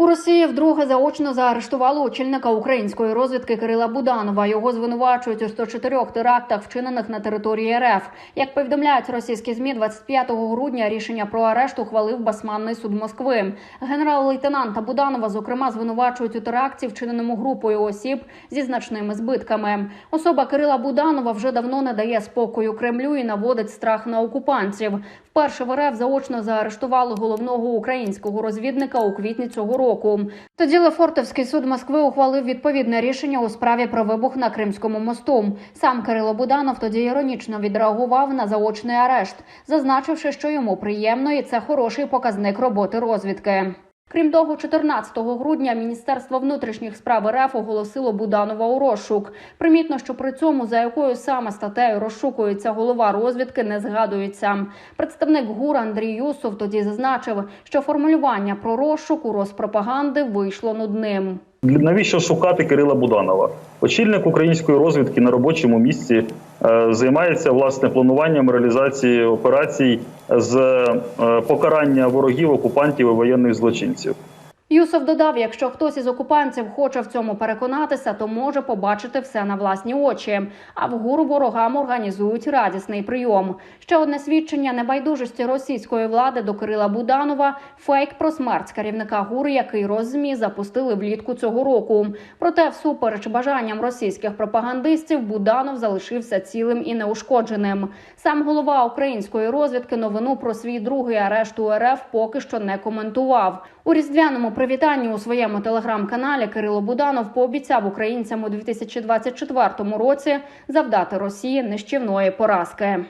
У Росії вдруге заочно заарештували очільника української розвідки Кирила Буданова. Його звинувачують у 104 терактах, вчинених на території РФ. Як повідомляють російські змі, 25 грудня рішення про арешт ухвалив Басманний суд Москви. Генерал-лейтенанта Буданова, зокрема, звинувачують у теракті, вчиненому групою осіб зі значними збитками. Особа Кирила Буданова вже давно не дає спокою Кремлю і наводить страх на окупантів. Вперше в РФ заочно заарештували головного українського розвідника у квітні цього року. Тоді Лефортовський суд Москви ухвалив відповідне рішення у справі про вибух на Кримському мосту. Сам Кирило Буданов тоді іронічно відреагував на заочний арешт, зазначивши, що йому приємно і це хороший показник роботи розвідки. Крім того, 14 грудня Міністерство внутрішніх справ РФ оголосило Буданова у розшук. Примітно, що при цьому за якою саме статтею розшукується голова розвідки, не згадується. Представник ГУР Андрій Юсов тоді зазначив, що формулювання про розшук у розпропаганди вийшло нудним. Навіщо шукати Кирила Буданова? Очільник української розвідки на робочому місці е, займається власне плануванням реалізації операцій з е, покарання ворогів, окупантів і воєнних злочинців. Юсов додав, якщо хтось із окупантів хоче в цьому переконатися, то може побачити все на власні очі. А в гуру ворогам організують радісний прийом. Ще одне свідчення небайдужості російської влади до Кирила Буданова фейк про смерть керівника гури, який роззмі запустили влітку цього року. Проте, всупереч бажанням російських пропагандистів, Буданов залишився цілим і неушкодженим. Сам голова української розвідки новину про свій другий арешт у РФ поки що не коментував. У різдвяному привітанні у своєму телеграм-каналі Кирило Буданов пообіцяв українцям у 2024 році завдати Росії нищівної поразки.